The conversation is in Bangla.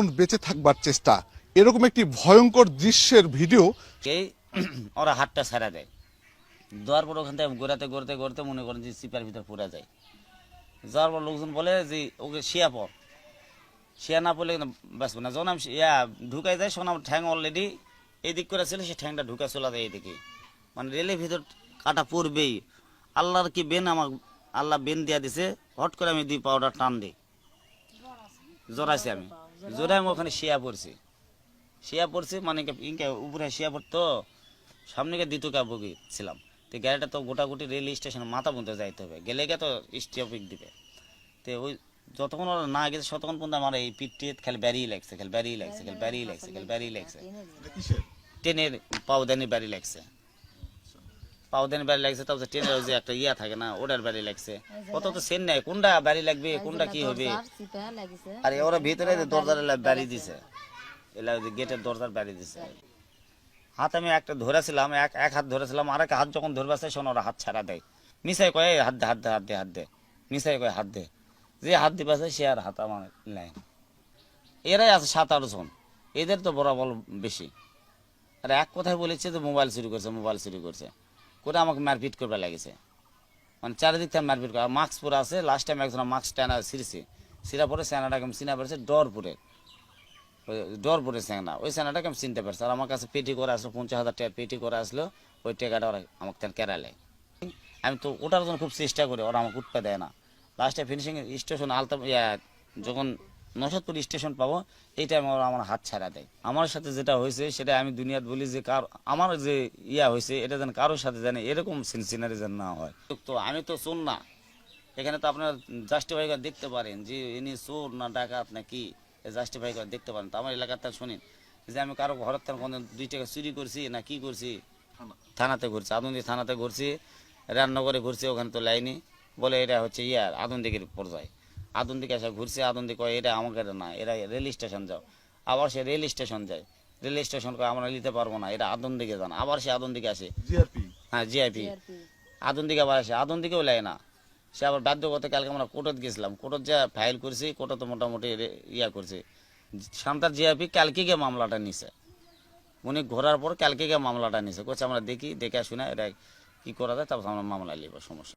জীবন বেঁচে থাকবার চেষ্টা। এরকম একটি ভয়ঙ্কর দৃশ্যের ভিডিও ওরা হাতটা ছাড়া দেয়। দেওয়ার পর ওখান থেকে ঘোরাতে ঘোরাতে ঘোরাতে মনে করেন যে চিপার ভিতর পুরা যায়। যাওয়ার পর লোকজন বলে যে, ওকে শিয়া পর। শিয়া না পড়লে বাঁচবো না। যখন আমি ইয়া ঢুকাই যায় শোনাম ঠ্যাং অলরেডি এদিক করে ছিল, সে ঠ্যাংটা ঢুকা চলে যায় এদিকে। মানে রেলের ভিতর কাটা পড়বেই। আল্লাহর কি বেন আমার, আল্লাহ বেন দিয়া দিছে, হট করে আমি দুই পাউডার টান দিই। জোরাইছি আমি। জোরাই আমি ওখানে শিয়া পড়ছি। শিয়া পড়ছে মানে কি ইনকে উপরে শিয়া পড়তো সামনে গিয়ে দ্বিতীয় কাবুকি ছিলাম। তো গাড়িটা তো গোটাগুটি রেল স্টেশন মাথা পর্যন্ত যাইতে হবে গেলে গিয়ে তো স্টপিক দিবে। তো ওই যতক্ষণ ওরা না গেছে ততক্ষণ পর্যন্ত আমার এই পিঠটি খালি ব্যারিয়ে লাগছে খালি ব্যারিয়ে লাগছে খালি ব্যারিয়ে লাগছে খালি ব্যারিয়ে লাগছে। ট্রেনের পাউদানি ব্যারি লাগছে। পাউদানি ব্যারি লাগছে তারপর ট্রেনের যে একটা ইয়া থাকে না ওটার ব্যারি লাগছে। কত তো সেন নেই কোনটা ব্যারি লাগবে কোনটা কি হবে? আর ওরা ভিতরে যে দরজার ব্যারি দিছে। এলা গেটের দরজার ব্যারি দিছে। হাত আমি একটা ধরেছিলাম এক এক হাত ধরেছিলাম আর এক হাত যখন ধরবে আসে ওরা হাত ছাড়া দেয়। মিসাই কয়ে হাত দে হাত দে হাত দে হাত দে। মিসাই কয়ে হাত দে। যে হাত দিবে সে আর হাত আমার নেয় এরাই আছে সাত আট জন। এদের তো বরাবর বেশি। আর এক কথায় বলেছে যে মোবাইল চুরি করছে মোবাইল চুরি করছে। করে আমাকে মারপিট করবে লাগেছে। মানে চারিদিক থেকে মারপিট করে। মাস্ক পরে আছে লাস্ট টাইম একজন মাস্ক টানা ছিঁড়ছে। ছিঁড়া পরে স্যানাটাকে আমি চিনা পেরেছে ডরপুরে ওই ডরপুরে স্যানা। ওই স্যানাটাকে আমি চিনতে পারছি। আর আমার কাছে পেটি করে আসলো, পঞ্চাশ হাজার টাকা পেটি করে আসলো, ওই টাকাটা ওরা আমাকে তেন কেরালে। আমি তো ওটার জন্য খুব চেষ্টা করি, ওরা আমাকে উঠতে দেয় না। লাস্টে ফিনিশিং স্টেশন আলতা যখন নশাদপুর স্টেশন পাবো এই টাইমে ওরা আমার হাত ছাড়া দেয়। আমার সাথে যেটা হয়েছে সেটা আমি দুনিয়াত বলি যে কার আমার যে ইয়া হয়েছে এটা যেন কারোর সাথে জানে এরকম সিনারি যেন না হয়। তো আমি তো চোর না। এখানে তো আপনার জাস্টিফাই করে দেখতে পারেন যে ইনি চোর না ডাকাত না কি। জাস্টিফাই করে দেখতে পারেন। তো আমার এলাকাতে শুনিন যে আমি কারও ঘরের থেকে কোনো দুই টাকা চুরি করছি না কি করছি। থানাতে ঘুরছি আদন্দি থানাতে ঘুরছি রান্নাঘরে ঘুরছি ওখানে তো লাইনি বলে এটা হচ্ছে ইয়ার আদন্দিকের পর্যায়ে। আদন্দিকে এসে ঘুরছে আদন্দি কয় এটা আমাকে না এরা রেল স্টেশন যাও। আবার সে রেল স্টেশন যায়। রেল স্টেশন কয় আমরা নিতে পারব না এটা আদন্দিকে যান। আবার সে আদন্দিকে আসে। জিআরপি? হ্যাঁ জিআইপি আদন্দিকে আবার আসে আদন্দিকেও লেয় না। সে আবার বাধ্য করতে কালকে আমরা কোর্টত গেছিলাম। কোর্টত যা ফাইল করছি কোর্টত মোটামুটি ইয়া করছে। সান্তার জিআইপি কালকে গিয়ে মামলাটা নিছে। উনি ঘোরার পর কালকে গিয়ে মামলাটা নিছে। করছে আমরা দেখি দেখে শুনে এটা কি করা যায় তারপর আমরা মামলা নিব সমস্যা